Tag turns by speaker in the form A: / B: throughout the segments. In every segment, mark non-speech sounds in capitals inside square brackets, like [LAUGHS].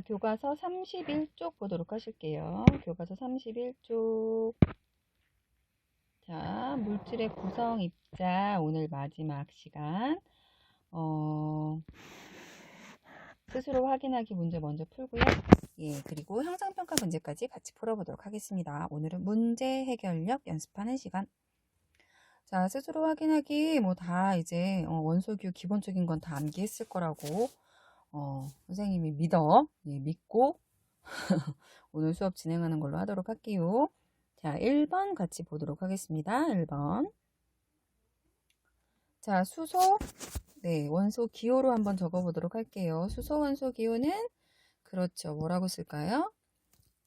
A: 자, 교과서 31쪽 보도록 하실게요. 교과서 31쪽. 자, 물질의 구성 입자 오늘 마지막 시간. 어, 스스로 확인하기 문제 먼저 풀고요. 예, 그리고 형상평가 문제까지 같이 풀어보도록 하겠습니다. 오늘은 문제 해결력 연습하는 시간. 자, 스스로 확인하기 뭐 다 이제 어, 원소규 기본적인 건 다 암기했을 거라고 어, 선생님이 믿어. 예, 믿고 [LAUGHS] 오늘 수업 진행하는 걸로 하도록 할게요. 자, 1번 같이 보도록 하겠습니다. 1번. 자, 수소. 네, 원소 기호로 한번 적어 보도록 할게요. 수소 원소 기호는 그렇죠. 뭐라고 쓸까요?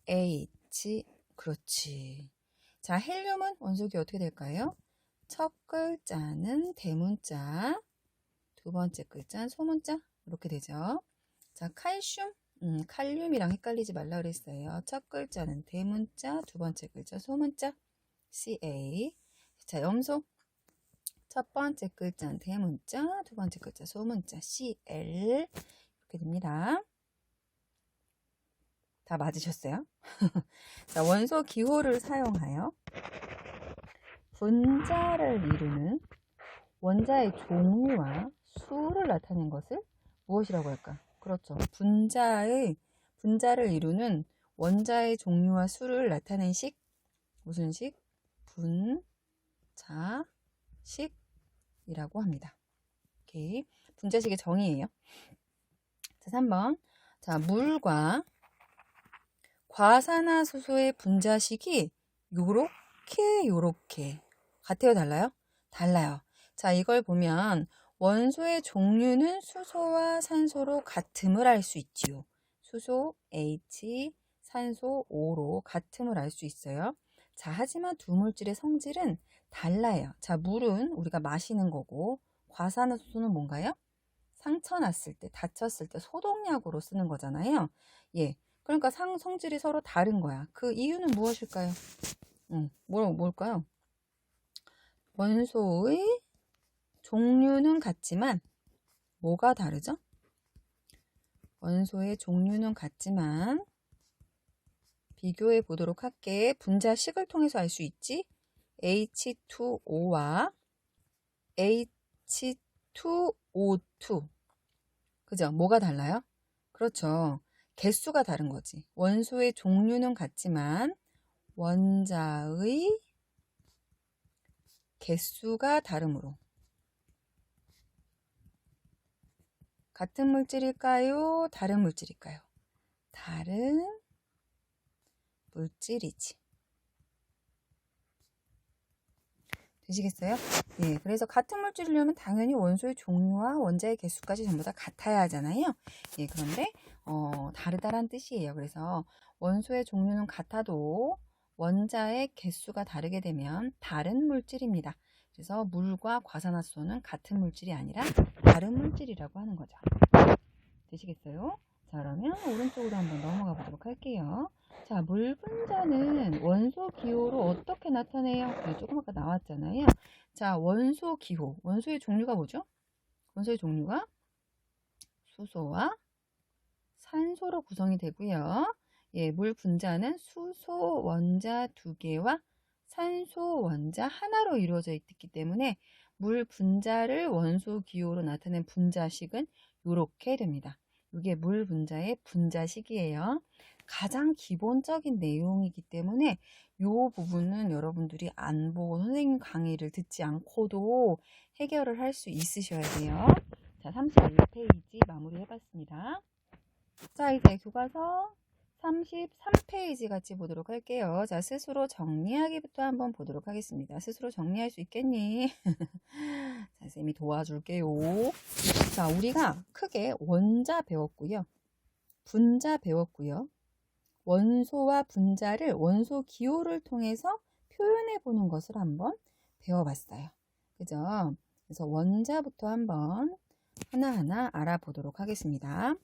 A: H. 그렇지. 자, 헬륨은 원소 기호 어떻게 될까요? 첫 글자는 대문자, 두 번째 글자는 소문자 이렇게 되죠. 자, 칼슘, 음, 칼륨이랑 헷갈리지 말라 그랬어요. 첫 글자는 대문자, 두 번째 글자 소문자, CA. 자, 염소. 첫 번째 글자는 대문자, 두 번째 글자 소문자, CL. 이렇게 됩니다. 다 맞으셨어요? [LAUGHS] 자, 원소 기호를 사용하여 분자를 이루는 원자의 종류와 수를 나타낸 것을 무엇이라고 할까? 그렇죠. 분자의 분자를 이루는 원자의 종류와 수를 나타낸 식 무슨 식? 분자식이라고 합니다. 오케이. 분자식의 정의예요. 자, 3번. 자, 물과 과산화수소의 분자식이 요렇게 요렇게 같아요, 달라요? 달라요. 자, 이걸 보면 원소의 종류는 수소와 산소로 같음을 알 수 있지요. 수소 H, 산소 O로 같음을 알 수 있어요. 자, 하지만 두 물질의 성질은 달라요. 자, 물은 우리가 마시는 거고, 과산화수소는 뭔가요? 상처 났을 때, 다쳤을 때 소독약으로 쓰는 거잖아요. 예. 그러니까 상, 성질이 서로 다른 거야. 그 이유는 무엇일까요? 응, 뭘, 뭘까요? 원소의 종류는 같지만 뭐가 다르죠? 원소의 종류는 같지만 비교해 보도록 할게. 분자식을 통해서 알 수 있지? H2O와 H2O2. 그죠? 뭐가 달라요? 그렇죠. 개수가 다른 거지. 원소의 종류는 같지만 원자의 개수가 다르므로 같은 물질일까요? 다른 물질일까요? 다른 물질이지. 되시겠어요? 예, 그래서 같은 물질이려면 당연히 원소의 종류와 원자의 개수까지 전부 다 같아야 하잖아요. 예, 그런데 어, 다르다란 뜻이에요. 그래서 원소의 종류는 같아도 원자의 개수가 다르게 되면 다른 물질입니다. 그래서 물과 과산화수소는 같은 물질이 아니라 다른 물질이라고 하는 거죠. 되시겠어요? 자, 그러면 오른쪽으로 한번 넘어가 보도록 할게요. 자, 물 분자는 원소 기호로 어떻게 나타내요? 네, 조금 아까 나왔잖아요. 자, 원소 기호. 원소의 종류가 뭐죠? 원소의 종류가 수소와 산소로 구성이 되고요. 예, 물 분자는 수소 원자 두 개와 산소 원자 하나로 이루어져 있기 때문에 물 분자를 원소 기호로 나타낸 분자식은 이렇게 됩니다. 이게 물 분자의 분자식이에요. 가장 기본적인 내용이기 때문에 이 부분은 여러분들이 안 보고 선생님 강의를 듣지 않고도 해결을 할 수 있으셔야 돼요. 자, 31페이지 마무리 해봤습니다. 자, 이제 교과서 33페이지 같이 보도록 할게요. 자, 스스로 정리하기부터 한번 보도록 하겠습니다. 스스로 정리할 수 있겠니? [LAUGHS] 자, 쌤이 도와줄게요. 자, 우리가 크게 원자 배웠고요. 분자 배웠고요. 원소와 분자를 원소 기호를 통해서 표현해 보는 것을 한번 배워봤어요. 그죠? 그래서 원자부터 한번 하나하나 알아보도록 하겠습니다.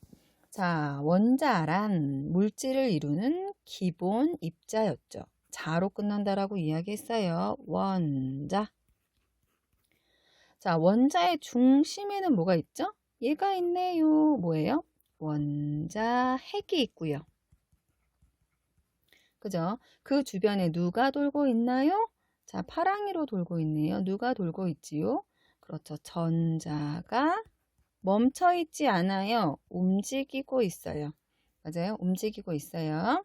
A: 자, 원자란 물질을 이루는 기본 입자였죠. 자로 끝난다라고 이야기했어요. 원자. 자, 원자의 중심에는 뭐가 있죠? 얘가 있네요. 뭐예요? 원자 핵이 있고요. 그죠? 그 주변에 누가 돌고 있나요? 자, 파랑이로 돌고 있네요. 누가 돌고 있지요? 그렇죠. 전자가 멈춰 있지 않아요. 움직이고 있어요. 맞아요. 움직이고 있어요.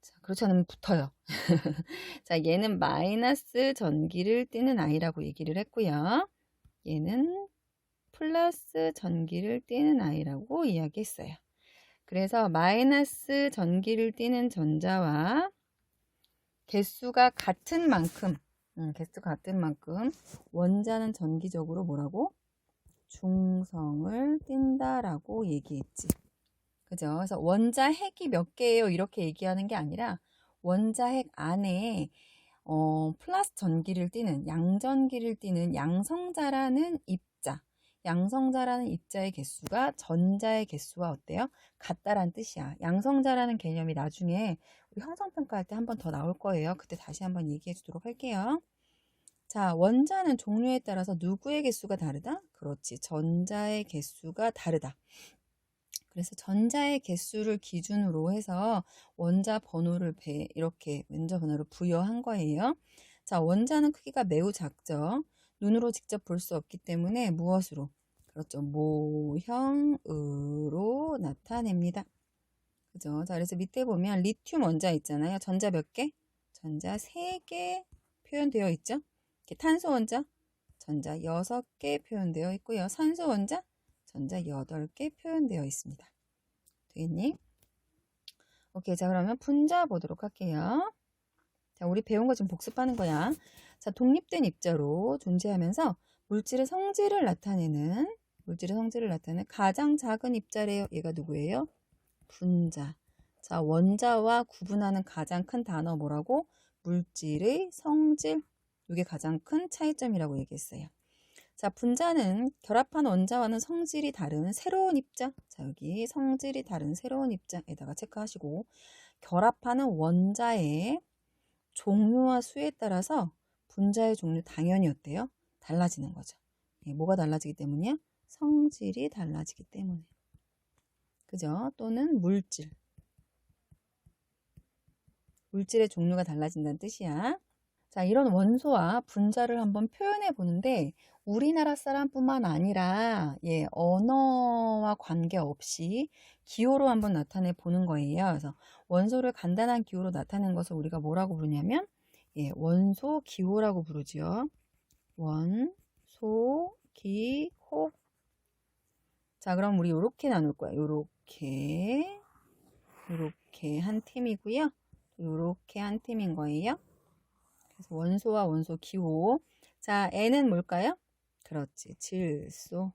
A: 자, 그렇지 않으면 붙어요. [LAUGHS] 자, 얘는 마이너스 전기를 띠는 아이라고 얘기를 했고요. 얘는 플러스 전기를 띠는 아이라고 이야기했어요. 그래서 마이너스 전기를 띠는 전자와 개수가 같은 만큼, 음, 개수가 같은 만큼 원자는 전기적으로 뭐라고? 중성을 띈다라고 얘기했지. 그죠? 그래서 원자 핵이 몇 개예요? 이렇게 얘기하는 게 아니라 원자 핵 안에 어, 플러스 전기를 띠는 양전기를 띠는 양성자라는 입자, 양성자라는 입자의 개수가 전자의 개수와 어때요? 같다란 뜻이야. 양성자라는 개념이 나중에 우리 형성평가할 때 한 번 더 나올 거예요. 그때 다시 한번 얘기해 주도록 할게요. 자, 원자는 종류에 따라서 누구의 개수가 다르다? 그렇지. 전자의 개수가 다르다. 그래서 전자의 개수를 기준으로 해서 원자 번호를 배, 이렇게 원자 번호를 부여한 거예요. 자, 원자는 크기가 매우 작죠. 눈으로 직접 볼 수 없기 때문에 무엇으로? 그렇죠. 모형으로 나타냅니다. 그죠? 자, 그래서 밑에 보면 리튬 원자 있잖아요. 전자 몇 개? 전자 3개 표현되어 있죠. 이렇게 탄소 원자, 전자 6개 표현되어 있고요. 산소 원자, 전자 8개 표현되어 있습니다. 되겠니? 오케이. 자, 그러면 분자 보도록 할게요. 자, 우리 배운 거 지금 복습하는 거야. 자, 독립된 입자로 존재하면서 물질의 성질을 나타내는 물질의 성질을 나타내는 가장 작은 입자래요. 얘가 누구예요? 분자. 자, 원자와 구분하는 가장 큰 단어 뭐라고? 물질의 성질. 이게 가장 큰 차이점이라고 얘기했어요. 자, 분자는 결합한 원자와는 성질이 다른 새로운 입자. 자, 여기 성질이 다른 새로운 입자에다가 체크하시고 결합하는 원자의 종류와 수에 따라서 분자의 종류 당연히 어때요? 달라지는 거죠. 예, 뭐가 달라지기 때문이야? 성질이 달라지기 때문에. 그죠? 또는 물질. 물질의 종류가 달라진다는 뜻이야. 자, 이런 원소와 분자를 한번 표현해 보는데 우리나라 사람뿐만 아니라 예, 언어와 관계없이 기호로 한번 나타내 보는 거예요. 그래서 원소를 간단한 기호로 나타낸 것을 우리가 뭐라고 부르냐면 예, 원소 기호라고 부르지요. 원소 기호. 자, 그럼 우리 이렇게 나눌 거야. 요렇게 요렇게 한 팀이고요. 요렇게 한 팀인 거예요. 원소와 원소 기호. 자, N은 뭘까요? 그렇지. 질소.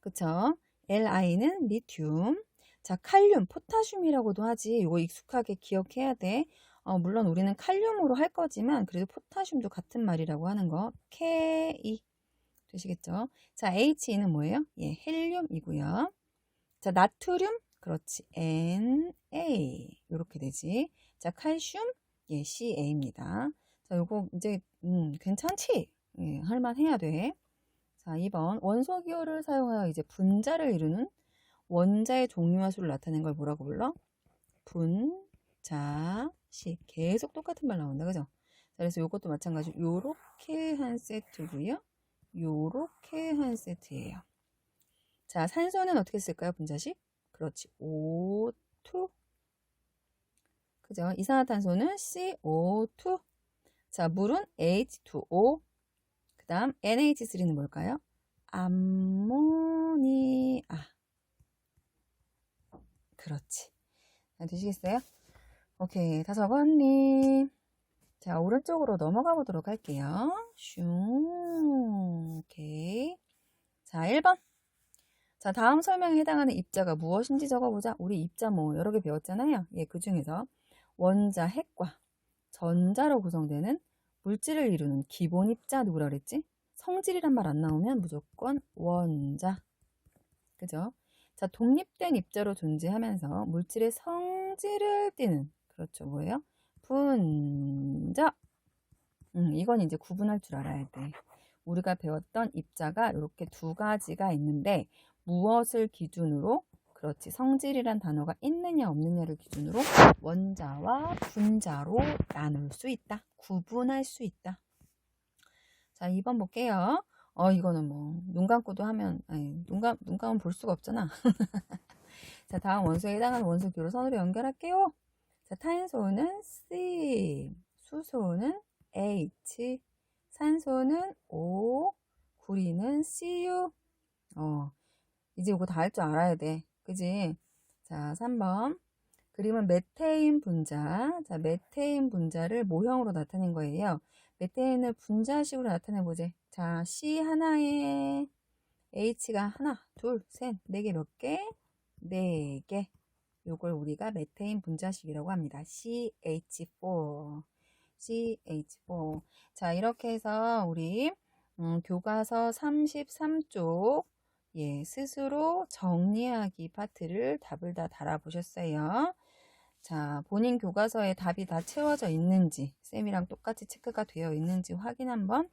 A: 그쵸? Li는 리튬. 자, 칼륨, 포타슘이라고도 하지. 이거 익숙하게 기억해야 돼. 어, 물론 우리는 칼륨으로 할 거지만 그래도 포타슘도 같은 말이라고 하는 거. K 되시겠죠? 자, He는 뭐예요? 예, 헬륨이고요. 자, 나트륨 그렇지. Na 이렇게 되지. 자, 칼슘 예, CA입니다. 자, 요거 이제 음, 괜찮지? 예, 할만해야 돼. 자, 2번 원소 기호를 사용하여 이제 분자를 이루는 원자의 종류와 수를 나타낸 걸 뭐라고 불러? 분자식. 계속 똑같은 말 나온다. 그죠? 자, 그래서 요것도 마찬가지로 요렇게 한 세트고요. 요렇게 한 세트예요. 자, 산소는 어떻게 쓸까요? 분자식? 그렇지. O2 그죠? 이산화탄소는 CO2. 자, 물은 H2O. 그 다음 NH3는 뭘까요? 암모니아. 그렇지. 자, 되시겠어요? 오케이. 다 적었니? 자, 오른쪽으로 넘어가 보도록 할게요. 슝. 오케이. 자, 1번. 자, 다음 설명에 해당하는 입자가 무엇인지 적어보자. 우리 입자 뭐 여러 개 배웠잖아요. 예, 그 중에서 원자 핵과 전자로 구성되는 물질을 이루는 기본 입자 누구라 그랬지? 성질이란 말 안 나오면 무조건 원자. 그죠? 자, 독립된 입자로 존재하면서 물질의 성질을 띠는 그렇죠. 뭐예요? 분자. 음, 이건 이제 구분할 줄 알아야 돼. 우리가 배웠던 입자가 이렇게 두 가지가 있는데 무엇을 기준으로 그렇지 성질이란 단어가 있느냐 없느냐를 기준으로 원자와 분자로 나눌 수 있다. 구분할 수 있다. 자, 2번 볼게요. 어, 이거는 뭐, 눈 감고도 하면, 아니, 눈, 감, 눈 감으면 볼 수가 없잖아. [LAUGHS] 자, 다음 원소에 해당하는 원소 기호를 선으로 연결할게요. 자, 탄소는 C, 수소는 H, 산소는 O, 구리는 CU. 어, 이제 이거 다 할 줄 알아야 돼. 그지? 자, 3번. 그림은 메테인 분자. 자, 메테인 분자를 모형으로 나타낸 거예요. 메테인을 분자식으로 나타내 보지. 자, C 하나에 H가 하나, 둘, 셋, 네 개 몇 개? 네 개. 요걸 우리가 메테인 분자식이라고 합니다. CH4. CH4. 자, 이렇게 해서 우리 음, 교과서 33쪽 예, 스스로 정리하기 파트를 답을 다 달아보셨어요. 자, 본인 교과서에 답이 다 채워져 있는지, 쌤이랑 똑같이 체크가 되어 있는지 확인 한번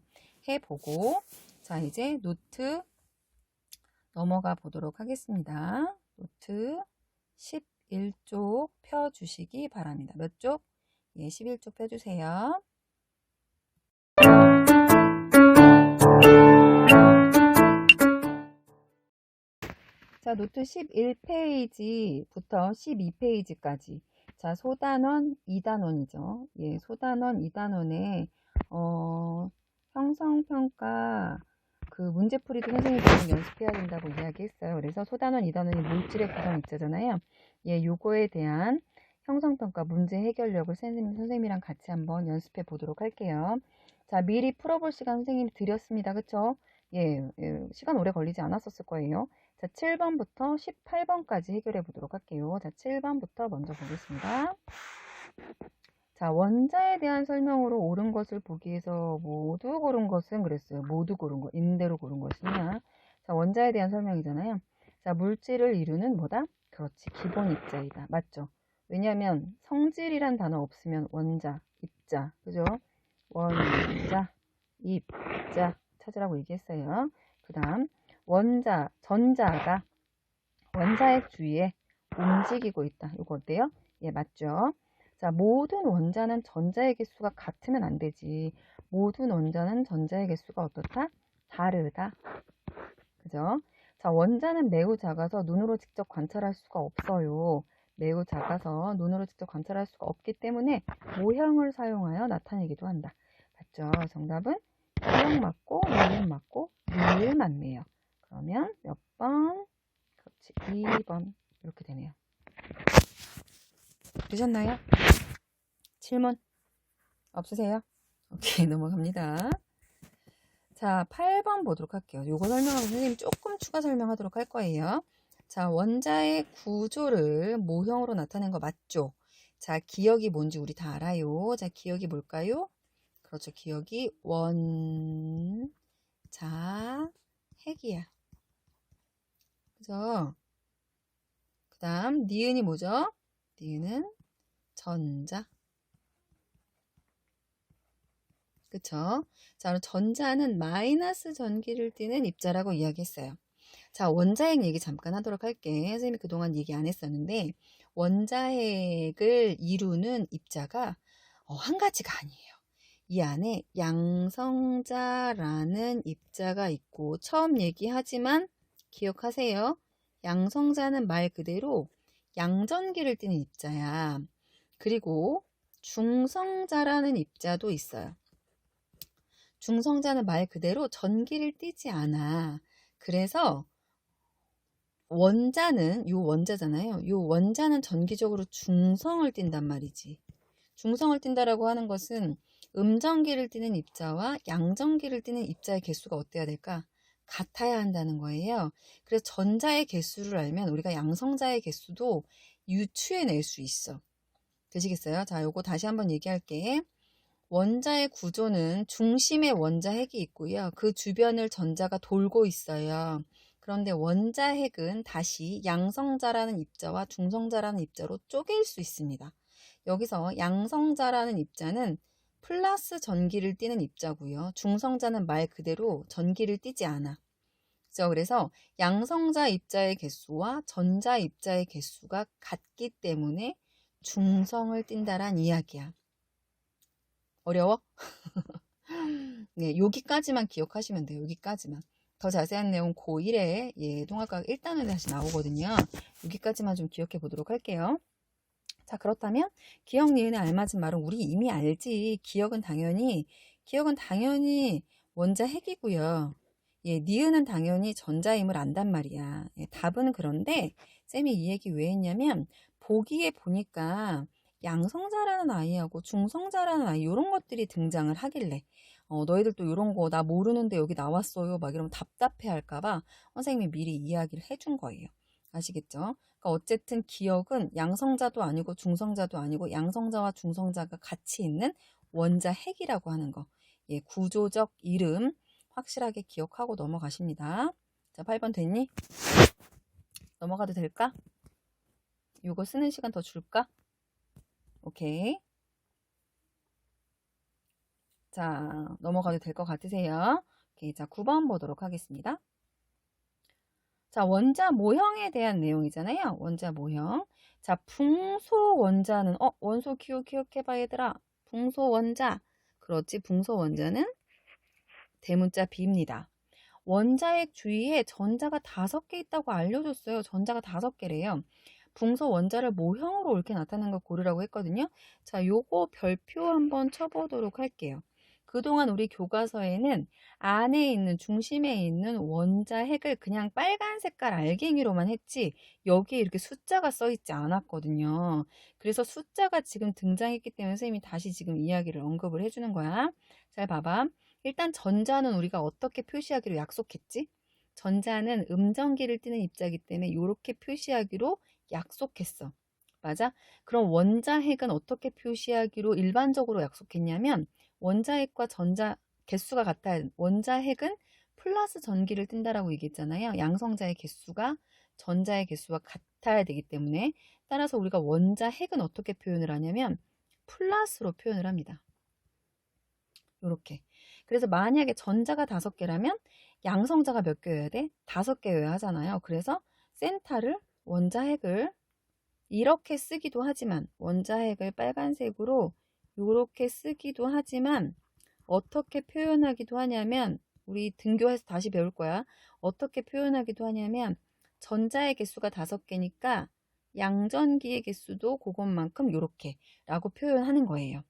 A: 해보고, 자, 이제 노트 넘어가 보도록 하겠습니다. 노트 11쪽 펴주시기 바랍니다. 몇 쪽? 예, 11쪽 펴주세요. 자, 노트 11페이지부터 12페이지까지. 자, 소단원 2단원이죠. 예, 소단원 2단원에, 어, 형성평가, 그 문제풀이도 선생님이 좀 연습해야 된다고 이야기했어요. 그래서 소단원 2단원이 물질의 구성 입자잖아요. 예, 요거에 대한 형성평가 문제 해결력을 선생님, 선생님이랑 같이 한번 연습해 보도록 할게요. 자, 미리 풀어볼 시간 선생님이 드렸습니다. 그쵸? 예, 예, 시간 오래 걸리지 않았었을 거예요. 자, 7번부터 18번까지 해결해 보도록 할게요. 자, 7번부터 먼저 보겠습니다. 자, 원자에 대한 설명으로 옳은 것을 보기 위해서 모두 고른 것은 그랬어요. 모두 고른 거, 임대로 고른 것이냐. 자, 원자에 대한 설명이잖아요. 자, 물질을 이루는 뭐다? 그렇지, 기본 입자이다. 맞죠? 왜냐하면 성질이란 단어 없으면 원자, 입자, 그죠? 원자, 입자 찾으라고 얘기했어요. 그 다음 원자, 전자가 원자의 주위에 움직이고 있다. 이거 어때요? 예, 맞죠? 자, 모든 원자는 전자의 개수가 같으면 안 되지. 모든 원자는 전자의 개수가 어떻다? 다르다. 그죠? 자, 원자는 매우 작아서 눈으로 직접 관찰할 수가 없어요. 매우 작아서 눈으로 직접 관찰할 수가 없기 때문에 모형을 사용하여 나타내기도 한다. 맞죠? 정답은 기억 맞고, 니은 맞고, 니을 맞네요. 그러면 몇 번? 그렇지. 2번. 이렇게 되네요. 되셨나요? 질문 없으세요? 오케이, [LAUGHS] 넘어갑니다. 자, 8번 보도록 할게요. 요거 설명하고 선생님 조금 추가 설명하도록 할 거예요. 자, 원자의 구조를 모형으로 나타낸 거 맞죠? 자, 기억이 뭔지 우리 다 알아요. 자, 기억이 뭘까요? 그렇죠. 기억이 원, 자, 핵이야. 그죠? 그 다음, 니은이 뭐죠? 니은은 전자. 그쵸? 자, 전자는 마이너스 전기를 띠는 입자라고 이야기했어요. 자, 원자핵 얘기 잠깐 하도록 할게. 선생님이 그동안 얘기 안 했었는데, 원자핵을 이루는 입자가 어, 한 가지가 아니에요. 이 안에 양성자라는 입자가 있고, 처음 얘기하지만 기억하세요. 양성자는 말 그대로 양전기를 띠는 입자야. 그리고 중성자라는 입자도 있어요. 중성자는 말 그대로 전기를 띠지 않아. 그래서 원자는 요 원자잖아요. 요 원자는 전기적으로 중성을 띈단 말이지. 중성을 띈다라고 하는 것은 음전기를 띠는 입자와 양전기를 띠는 입자의 개수가 어때야 될까? 같아야 한다는 거예요. 그래서 전자의 개수를 알면 우리가 양성자의 개수도 유추해낼 수 있어. 되시겠어요? 자, 요거 다시 한번 얘기할게. 원자의 구조는 중심에 원자 핵이 있고요. 그 주변을 전자가 돌고 있어요. 그런데 원자 핵은 다시 양성자라는 입자와 중성자라는 입자로 쪼갤 수 있습니다. 여기서 양성자라는 입자는 플러스 전기를 띠는 입자고요. 중성자는 말 그대로 전기를 띠지 않아. 그죠? 그래서 양성자 입자의 개수와 전자 입자의 개수가 같기 때문에 중성을 띈다란 이야기야. 어려워? [LAUGHS] 네, 여기까지만 기억하시면 돼요. 여기까지만. 더 자세한 내용 고1에 예, 동학과학 1단원에 다시 나오거든요. 여기까지만 좀 기억해 보도록 할게요. 자, 그렇다면 기억 니은에 알맞은 말은 우리 이미 알지. 기억은 당연히 기억은 당연히 원자 핵이고요. 예, 니은은 당연히 전자임을 안단 말이야. 예, 답은 그런데 쌤이 이 얘기 왜 했냐면 보기에 보니까 양성자라는 아이하고 중성자라는 아이 이런 것들이 등장을 하길래 어, 너희들 또 이런 거 나 모르는데 여기 나왔어요 막 이러면 답답해 할까봐 선생님이 미리 이야기를 해준 거예요. 아시겠죠? 그러니까 어쨌든 기억은 양성자도 아니고 중성자도 아니고 양성자와 중성자가 같이 있는 원자 핵이라고 하는 거. 예, 구조적 이름 확실하게 기억하고 넘어가십니다. 자, 8번 됐니? 넘어가도 될까? 이거 쓰는 시간 더 줄까? 오케이. 자, 넘어가도 될 것 같으세요? 오케이, 자, 9번 보도록 하겠습니다. 자, 원자 모형에 대한 내용이잖아요. 원자 모형. 자, 붕소 원자는, 어, 원소 기억, 기억해 봐, 얘들아. 붕소 원자. 그렇지, 붕소 원자는 대문자 B입니다. 원자핵 주위에 전자가 다섯 개 있다고 알려줬어요. 전자가 다섯 개래요. 붕소 원자를 모형으로 옳게 나타낸 걸 고르라고 했거든요. 자, 요거 별표 한번 쳐보도록 할게요. 그동안 우리 교과서에는 안에 있는 중심에 있는 원자 핵을 그냥 빨간 색깔 알갱이로만 했지 여기에 이렇게 숫자가 써 있지 않았거든요. 그래서 숫자가 지금 등장했기 때문에 선생님이 다시 지금 이야기를 언급을 해주는 거야. 잘 봐봐. 일단 전자는 우리가 어떻게 표시하기로 약속했지? 전자는 음정기를 띠는 입자이기 때문에 이렇게 표시하기로 약속했어. 맞아? 그럼 원자 핵은 어떻게 표시하기로 일반적으로 약속했냐면 원자핵과 전자 개수가 같아야 원자핵은 플러스 전기를 띈다라고 얘기했잖아요. 양성자의 개수가 전자의 개수와 같아야 되기 때문에 따라서 우리가 원자핵은 어떻게 표현을 하냐면 플러스로 표현을 합니다. 이렇게. 그래서 만약에 전자가 다섯 개라면 양성자가 몇 개여야 돼? 다섯 개여야 하잖아요. 그래서 센터를 원자핵을 이렇게 쓰기도 하지만 원자핵을 빨간색으로 이렇게 쓰기도 하지만 어떻게 표현하기도 하냐면 우리 등교해서 다시 배울 거야. 어떻게 표현하기도 하냐면 전자의 개수가 다섯 개니까 양전기의 개수도 그것만큼 이렇게 라고 표현하는 거예요.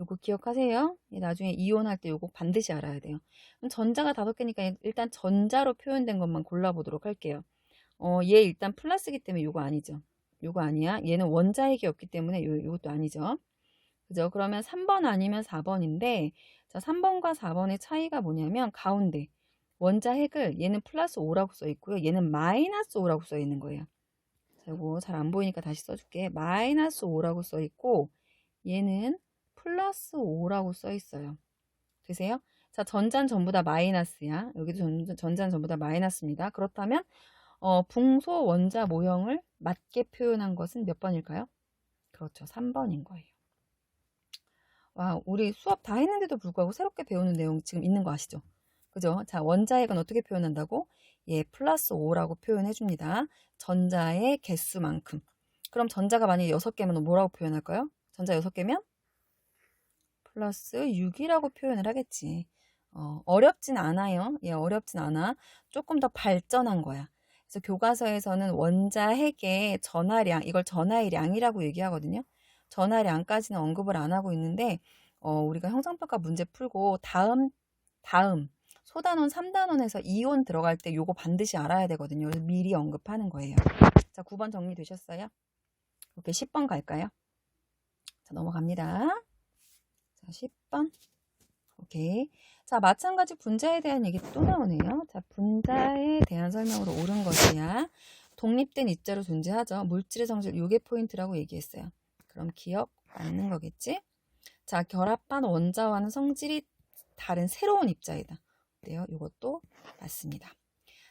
A: 요거 기억하세요. 나중에 이온할 때 요거 반드시 알아야 돼요. 그럼 전자가 다섯 개니까 일단 전자로 표현된 것만 골라보도록 할게요. 어, 얘 일단 플러스기 때문에 요거 아니죠. 요거 아니야. 얘는 원자핵이 없기 때문에 요, 요것도 아니죠. 그죠? 그러면 3번 아니면 4번인데 자, 3번과 4번의 차이가 뭐냐면 가운데 원자 핵을 얘는 플러스 5라고 써 있고요. 얘는 마이너스 5라고 써 있는 거예요. 자, 이거 잘 안 보이니까 다시 써줄게. 마이너스 5라고 써 있고 얘는 플러스 5라고 써 있어요. 되세요? 자, 전자는 전부 다 마이너스야. 여기도 전, 전자는 전부 다 마이너스입니다. 그렇다면 어, 붕소 원자 모형을 맞게 표현한 것은 몇 번일까요? 그렇죠. 3번인 거예요. 와, 우리 수업 다 했는데도 불구하고 새롭게 배우는 내용 지금 있는 거 아시죠? 그죠? 자, 원자핵은 어떻게 표현한다고? 예, 플러스 5라고 표현해 줍니다. 전자의 개수만큼. 그럼 전자가 만약에 6개면 뭐라고 표현할까요? 전자 6개면? 플러스 6이라고 표현을 하겠지. 어, 어렵진 않아요. 예, 어렵진 않아. 조금 더 발전한 거야. 그래서 교과서에서는 원자 핵의 전하량, 이걸 전하의 량이라고 얘기하거든요. 전하량까지는 언급을 안 하고 있는데, 어, 우리가 형상평가 문제 풀고 다음, 다음, 소단원, 3단원에서 이온 들어갈 때 요거 반드시 알아야 되거든요. 그래서 미리 언급하는 거예요. 자, 9번 정리되셨어요? 이렇게 10번 갈까요? 자, 넘어갑니다. 자, 10번. 오케이. 자, 마찬가지 분자에 대한 얘기 또 나오네요. 자, 분자에 대한 설명으로 옳은 것이야. 독립된 입자로 존재하죠. 물질의 성질, 요게 포인트라고 얘기했어요. 그럼 기억 맞는 거겠지? 자, 결합한 원자와는 성질이 다른 새로운 입자이다. 어때요? 이것도 맞습니다.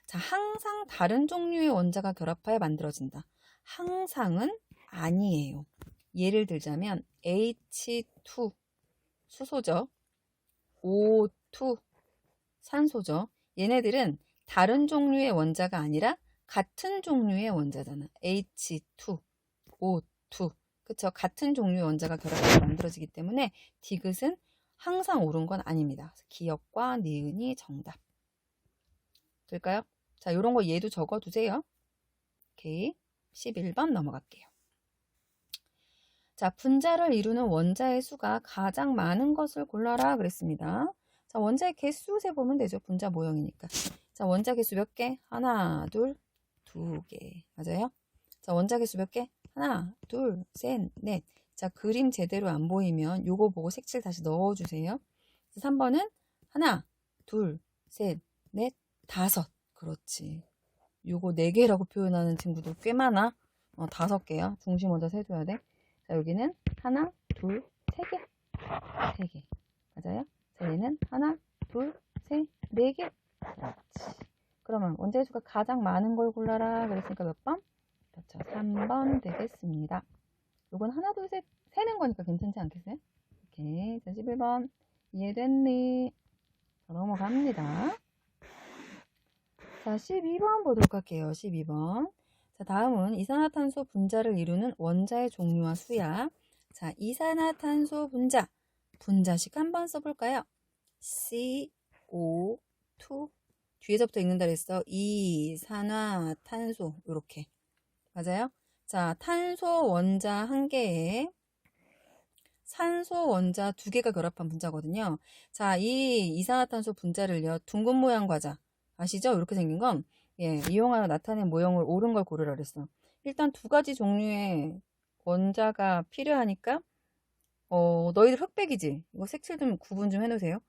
A: 자, 항상 다른 종류의 원자가 결합하여 만들어진다. 항상은 아니에요. 예를 들자면 H2 수소죠. O2 산소죠. 얘네들은 다른 종류의 원자가 아니라 같은 종류의 원자잖아. H2, O2. 그쵸? 같은 종류의 원자가 결합해서 만들어지기 때문에 디귿은 항상 옳은 건 아닙니다. 기역과 니은이 정답. 될까요? 자, 요런 거 얘도 적어 두세요. 오케이. 11번 넘어갈게요. 자, 분자를 이루는 원자의 수가 가장 많은 것을 골라라 그랬습니다. 자, 원자의 개수 세보면 되죠. 분자 모형이니까. 자, 원자 개수 몇 개? 하나, 둘, 두 개. 맞아요? 자, 원자 개수 몇 개? 하나, 둘, 셋, 넷. 자, 그림 제대로 안 보이면 요거 보고 색칠 다시 넣어주세요. 3번은 하나, 둘, 셋, 넷, 다섯. 그렇지. 요거 네 개라고 표현하는 친구도 꽤 많아. 어, 다섯 개야. 중심 먼저 세줘야 돼. 자, 여기는 하나, 둘, 세 개. 세 개. 맞아요? 자, 얘는 하나, 둘, 셋, 네 개. 그렇지. 그러면 원자의 수가 가장 많은 걸 골라라. 그랬으니까 몇 번? 그렇죠. 3번 되겠습니다. 요건 하나, 둘, 셋, 세는 거니까 괜찮지 않겠어요? 오케이. 자, 11번. 이해됐니? 자, 넘어갑니다. 자, 12번 보도록 할게요. 12번. 자, 다음은 이산화탄소 분자를 이루는 원자의 종류와 수야. 자, 이산화탄소 분자. 분자식 한번 써볼까요? CO2. 뒤에서부터 읽는다 그랬어. 이산화탄소. 요렇게. 맞아요? 자, 탄소 원자 한 개에 산소 원자 두 개가 결합한 분자거든요. 자, 이 이산화탄소 분자를요, 둥근 모양 과자. 아시죠? 이렇게 생긴 건, 예, 이용하여 나타낸 모형을 옳은 걸 고르라 그랬어. 일단 두 가지 종류의 원자가 필요하니까, 어, 너희들 흑백이지? 이거 색칠 좀 구분 좀 해놓으세요.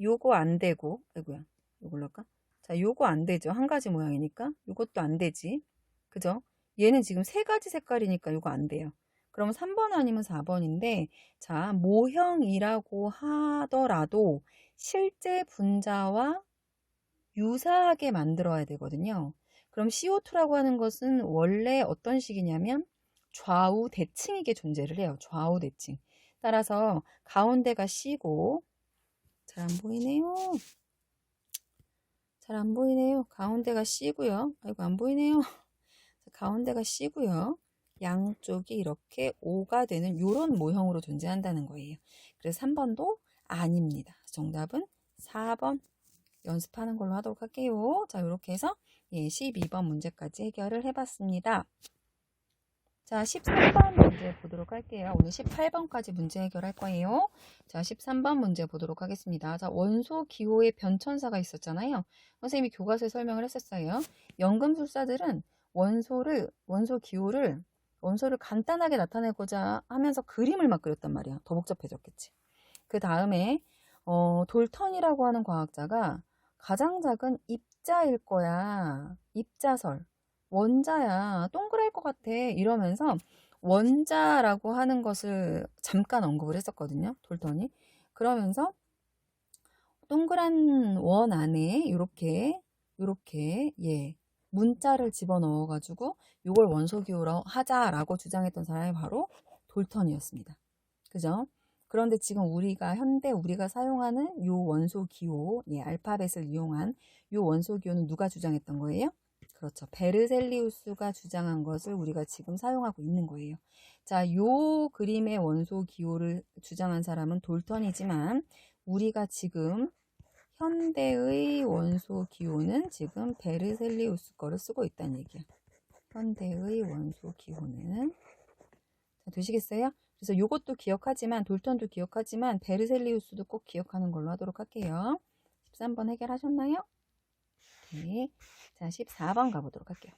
A: 요거 안 되고, 아이고야, 요걸로 할까? 자, 요거 안 되죠. 한 가지 모양이니까. 요것도 안 되지. 그죠? 얘는 지금 세 가지 색깔이니까 요거 안 돼요. 그러면 3번 아니면 4번인데, 자, 모형이라고 하더라도 실제 분자와 유사하게 만들어야 되거든요. 그럼 CO2라고 하는 것은 원래 어떤 식이냐면 좌우 대칭이게 존재를 해요. 좌우 대칭. 따라서 가운데가 C고, 잘 안 보이네요. 잘 안 보이네요. 가운데가 C고요. 아이고, 안 보이네요. 가운데가 C고요. 양쪽이 이렇게 O가 되는 이런 모형으로 존재한다는 거예요. 그래서 3번도 아닙니다. 정답은 4번 연습하는 걸로 하도록 할게요. 자, 이렇게 해서 예, 12번 문제까지 해결을 해봤습니다. 자, 13번 문제 보도록 할게요. 오늘 18번까지 문제 해결할 거예요. 자, 13번 문제 보도록 하겠습니다. 자, 원소 기호의 변천사가 있었잖아요. 선생님이 교과서에 설명을 했었어요. 연금술사들은 원소를, 원소 기호를, 원소를 간단하게 나타내고자 하면서 그림을 막 그렸단 말이야. 더 복잡해졌겠지. 그 다음에, 어, 돌턴이라고 하는 과학자가 가장 작은 입자일 거야. 입자설. 원자야. 동그랄 것 같아. 이러면서 원자라고 하는 것을 잠깐 언급을 했었거든요. 돌턴이. 그러면서 동그란 원 안에 이렇게 이렇게 예 문자를 집어넣어 가지고 이걸 원소 기호로 하자라고 주장했던 사람이 바로 돌턴이었습니다. 그죠? 그런데 지금 우리가 현대 우리가 사용하는 요 원소 기호, 예, 알파벳을 이용한 요 원소 기호는 누가 주장했던 거예요? 그렇죠. 베르셀리우스가 주장한 것을 우리가 지금 사용하고 있는 거예요. 자, 요 그림의 원소 기호를 주장한 사람은 돌턴이지만 우리가 지금 현대의 원소 기호는 지금 베르셀리우스 거를 쓰고 있다는 얘기야. 현대의 원소 기호는 자, 되시겠어요? 그래서 요것도 기억하지만 돌턴도 기억하지만 베르셀리우스도 꼭 기억하는 걸로 하도록 할게요. 13번 해결하셨나요? 네. 자, 14번 가보도록 할게요.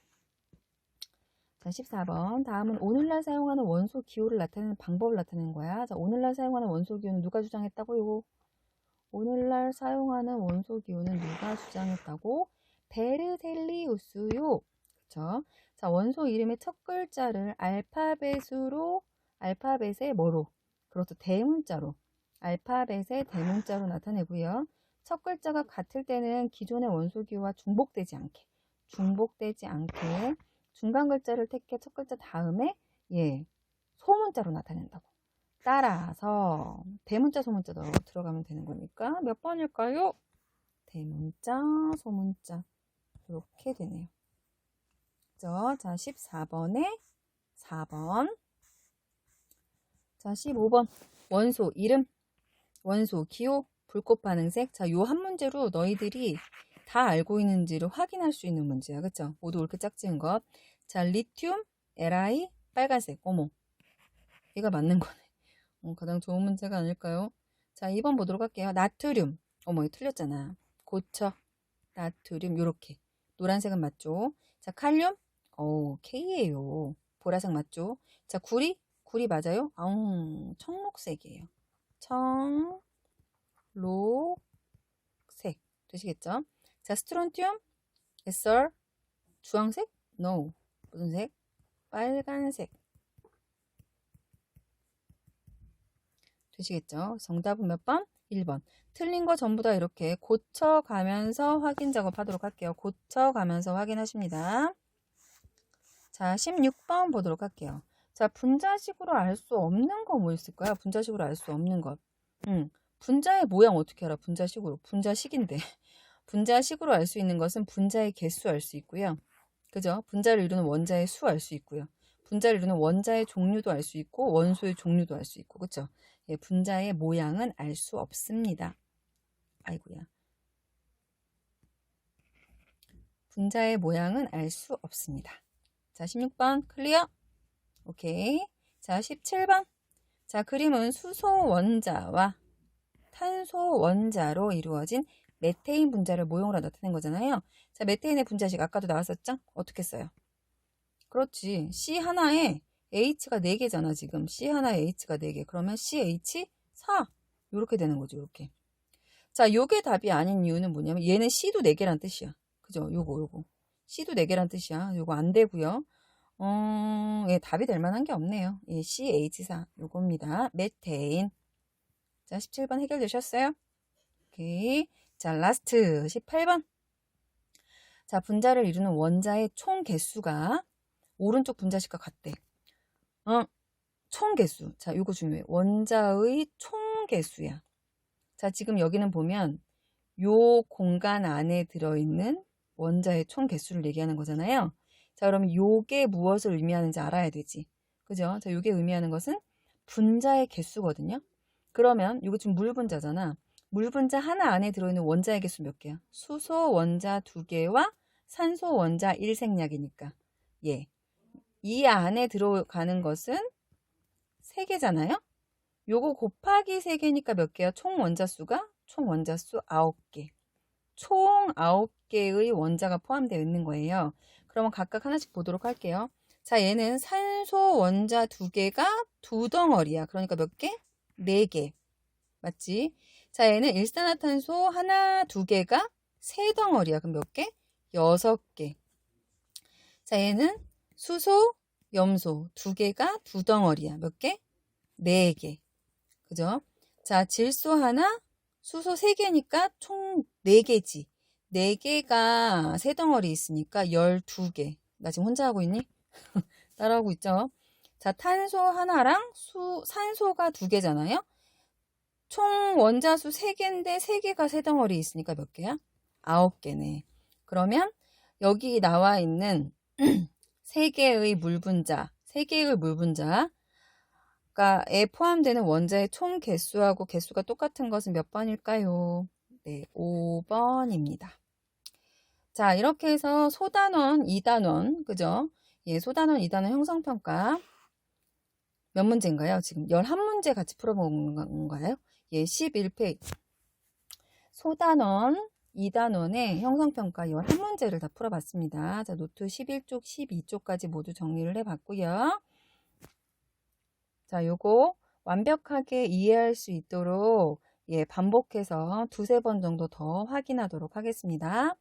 A: 자, 14번. 다음은 오늘날 사용하는 원소 기호를 나타내는 방법을 나타내는 거야. 자, 오늘날 사용하는 원소 기호는 누가 주장했다고? 요거. 오늘날 사용하는 원소 기호는 누가 주장했다고? 베르셀리우스요. 그쵸? 자, 원소 이름의 첫 글자를 알파벳으로 알파벳의 뭐로? 그렇죠. 대문자로. 알파벳의 대문자로 나타내고요. 첫 글자가 같을 때는 기존의 원소 기호와 중복되지 않게. 중복되지 않게 중간 글자를 택해 첫 글자 다음에 예 소문자로 나타낸다고. 따라서 대문자 소문자 도 들어가면 되는 거니까 몇 번일까요? 대문자 소문자 이렇게 되네요. 그죠? 자, 14번에 4번. 자, 15번. 원소, 이름, 원소, 기호, 불꽃 반응색. 자, 요 한 문제로 너희들이 다 알고 있는지를 확인할 수 있는 문제야. 그쵸? 모두 옳게 짝지은 것. 자, 리튬, LI, 빨간색. 어머. 얘가 맞는 거네. 어, 가장 좋은 문제가 아닐까요? 자, 2번 보도록 할게요. 나트륨. 어머, 이 틀렸잖아. 고쳐. 나트륨. 요렇게. 노란색은 맞죠? 자, 칼륨. 어, K예요. 보라색 맞죠? 자, 구리. 구리 맞아요? 아웅, 청록색이에요. 청 록 색. 되시겠죠? 자, 스트론튬. SR. 주황색? No. 무슨 색? 빨간색. 되시겠죠? 정답은 몇 번? 1번. 틀린 거 전부 다 이렇게 고쳐가면서 확인 작업하도록 할게요. 고쳐가면서 확인하십니다. 자, 16번 보도록 할게요. 자, 분자식으로 알 수 없는 거 뭐 있을까요? 분자식으로 알 수 없는 것. 음, 분자의 모양 어떻게 알아? 분자식으로. 분자식인데. [LAUGHS] 분자식으로 알 수 있는 것은 분자의 개수 알 수 있고요. 그죠? 분자를 이루는 원자의 수 알 수 있고요. 분자를 이루는 원자의 종류도 알 수 있고 원소의 종류도 알 수 있고 그죠? 예, 분자의 모양은 알 수 없습니다. 아이고야. 분자의 모양은 알 수 없습니다. 자, 16번 클리어? 오케이. 자, 17번. 자, 그림은 수소 원자와 탄소 원자로 이루어진 메테인 분자를 모형으로 나타낸 거잖아요. 자, 메테인의 분자식 아까도 나왔었죠? 어떻게 써요? 그렇지. C 하나에 H가 4개잖아, 지금. C 하나에 H가 4개. 그러면 CH4. 이렇게 되는 거죠, 이렇게. 자, 요게 답이 아닌 이유는 뭐냐면 얘는 C도 4개란 뜻이야. 그죠? 요거, 요거. C도 4개란 뜻이야. 요거 안 되고요. 어, 예, 답이 될 만한 게 없네요. 예, CH4. 요겁니다. 메테인. 자, 17번 해결되셨어요? 오케이. 자, 라스트 18번. 자, 분자를 이루는 원자의 총 개수가 오른쪽 분자식과 같대. 어, 총 개수. 자, 요거 중요해. 원자의 총 개수야. 자, 지금 여기는 보면 요 공간 안에 들어있는 원자의 총 개수를 얘기하는 거잖아요. 자, 그러면 요게 무엇을 의미하는지 알아야 되지. 그죠? 자, 요게 의미하는 것은 분자의 개수거든요. 그러면 요거 지금 물 분자잖아. 물 분자 하나 안에 들어있는 원자의 개수 몇 개야? 수소 원자 두 개와 산소 원자 1생략이니까. 예. 이 안에 들어가는 것은 3개잖아요? 요거 곱하기 3개니까 몇 개야? 총 원자수가? 총 원자수 9개. 총 9개의 원자가 포함되어 있는 거예요. 그러면 각각 하나씩 보도록 할게요. 자, 얘는 산소 원자 2개가 두 덩어리야. 그러니까 몇 개? 4개. 맞지? 자, 얘는 일산화탄소 하나, 두 개가 세 덩어리야. 그럼 몇 개? 여섯 개. 자, 얘는 수소, 염소 두 개가 두 덩어리야. 몇 개? 네 개. 그죠? 자, 질소 하나, 수소 세 개니까 총 네 개지. 네 개가 세 덩어리 있으니까 열두 개. 나 지금 혼자 하고 있니? [LAUGHS] 따라하고 있죠? 자, 탄소 하나랑 수, 산소가 두 개잖아요? 총 원자수 3개인데 3개가 세 덩어리 있으니까 몇 개야? 9개네. 그러면 여기 나와 있는 [CLEARS THROAT] 3개의 물 분자, 3개의 물 분자에 포함되는 원자의 총 개수하고 개수가 똑같은 것은 몇 번일까요? 네, 5번입니다. 자, 이렇게 해서 소단원, 2단원, 그죠? 예, 소단원, 2단원 형성평가 몇 문제인가요? 지금 11문제 같이 풀어본 건가요? 예, 11페이지. 소단원, 2단원의 형성평가 11문제를 다 풀어봤습니다. 자, 노트 11쪽, 12쪽까지 모두 정리를 해봤고요. 자, 요거 완벽하게 이해할 수 있도록 예, 반복해서 두세 번 정도 더 확인하도록 하겠습니다.